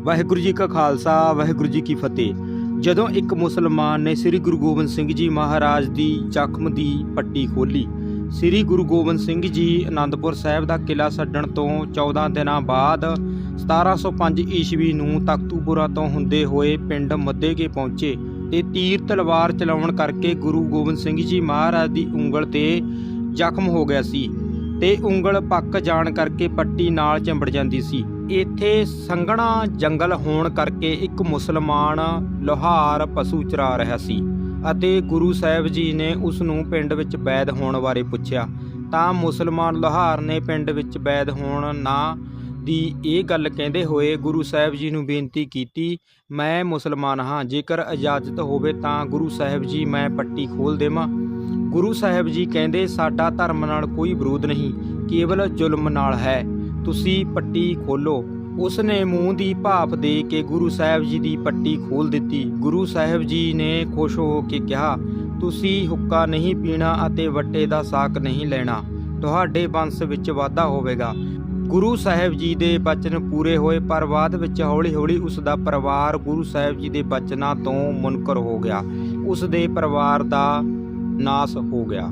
ਵਾਹਿਗੁਰੂ ਜੀ ਕਾ ਖਾਲਸਾ, ਵਾਹਿਗੁਰੂ ਜੀ ਕੀ ਫਤਿਹ। ਜਦੋਂ ਇੱਕ ਮੁਸਲਮਾਨ ਨੇ ਸ੍ਰੀ ਗੁਰੂ ਗੋਬਿੰਦ ਸਿੰਘ ਜੀ ਮਹਾਰਾਜ ਦੀ ਜ਼ਖਮ ਦੀ ਪੱਟੀ ਖੋਲੀ ਸ੍ਰੀ ਗੁਰੂ ਗੋਬਿੰਦ ਸਿੰਘ ਜੀ ਆਨੰਦਪੁਰ ਸਾਹਿਬ ਦਾ ਕਿਲਾ ਛੱਡਣ ਤੋਂ 14 ਦਿਨਾਂ ਬਾਅਦ 1705 ਈਸਵੀ ਨੂੰ ਤਖਤੂਪੁਰਾ ਤੋਂ ਹੁੰਦੇ ਹੋਏ ਪਿੰਡ ਮੱਧੇਕੇ ਪਹੁੰਚੇ ਤੇ ਤੀਰ ਤਲਵਾਰ ਚਲਾਉਣ ਕਰਕੇ ਗੁਰੂ ਗੋਬਿੰਦ ਸਿੰਘ ਜੀ ਮਹਾਰਾਜ ਦੀ ਉਂਗਲ ਤੇ ਜ਼ਖਮ ਹੋ ਗਿਆ ਸੀ ਤੇ ਉਂਗਲ ਪੱਕ ਜਾਣ ਕਰਕੇ ਪੱਟੀ ਨਾਲ ਚਿੰਬੜ ਜਾਂਦੀ ਸੀ। ਇੱਥੇ ਸੰਘਣਾ ਜੰਗਲ ਹੋਣ ਕਰਕੇ ਇੱਕ ਮੁਸਲਮਾਨ ਲੋਹਾਰ ਪਸ਼ੂ ਚਰਾ ਰਿਹਾ ਸੀ ਅਤੇ ਗੁਰੂ ਸਾਹਿਬ ਜੀ ਨੇ ਉਸ ਨੂੰ ਪਿੰਡ ਵਿੱਚ ਵੈਦ ਹੋਣ ਬਾਰੇ ਪੁੱਛਿਆ, ਤਾਂ ਮੁਸਲਮਾਨ ਲੋਹਾਰ ਨੇ ਪਿੰਡ ਵਿੱਚ ਵੈਦ ਹੋਣ ਨਾ ਦੀ ਇਹ ਗੱਲ ਕਹਿੰਦੇ ਹੋਏ ਗੁਰੂ ਸਾਹਿਬ ਜੀ ਨੂੰ ਬੇਨਤੀ ਕੀਤੀ, ਮੈਂ ਮੁਸਲਮਾਨ ਹਾਂ, ਜੇਕਰ ਇਜਾਜ਼ਤ ਹੋਵੇ ਤਾਂ ਗੁਰੂ ਸਾਹਿਬ ਜੀ ਮੈਂ ਪੱਟੀ ਖੋਲ ਦੇਵਾਂ। ਗੁਰੂ ਸਾਹਿਬ ਜੀ ਕਹਿੰਦੇ, ਸਾਡਾ ਧਰਮ ਨਾਲ ਕੋਈ ਵਿਰੋਧ ਨਹੀਂ, ਕੇਵਲ ਜ਼ੁਲਮ ਨਾਲ ਹੈ। ਤੁਸੀਂ ਪੱਟੀ ਖੋਲੋ। ਉਸ ਨੇ ਮੂੰਹ ਦੀ ਭਾਪ ਦੇ ਕੇ ਗੁਰੂ ਸਾਹਿਬ ਜੀ ਦੀ ਪੱਟੀ ਖੋਲ ਦਿੱਤੀ। ਗੁਰੂ ਸਾਹਿਬ ਜੀ ਨੇ ਖੁਸ਼ ਹੋ ਕੇ ਕਿਹਾ, ਤੁਸੀਂ ਹੁੱਕਾ ਨਹੀਂ ਪੀਣਾ ਅਤੇ ਵੱਟੇ ਦਾ ਸਾਕ ਨਹੀਂ ਲੈਣਾ। ਤੁਹਾਡੇ ਵੰਸ਼ ਵਿੱਚ ਵਾਧਾ ਹੋਵੇਗਾ। ਗੁਰੂ ਸਾਹਿਬ ਜੀ ਦੇ ਬਚਨ ਪੂਰੇ ਹੋਏ, ਪਰ ਬਾਅਦ ਵਿੱਚ ਹੌਲੀ-ਹੌਲੀ ਉਸ ਦਾ ਪਰਿਵਾਰ ਗੁਰੂ ਸਾਹਿਬ ਜੀ ਦੇ ਬਚਨਾਂ ਤੋਂ ਮੁਨਕਰ ਹੋ ਗਿਆ। ਉਸ ਦੇ ਪਰਿਵਾਰ ਦਾ ਨਾਸ ਹੋ ਗਿਆ।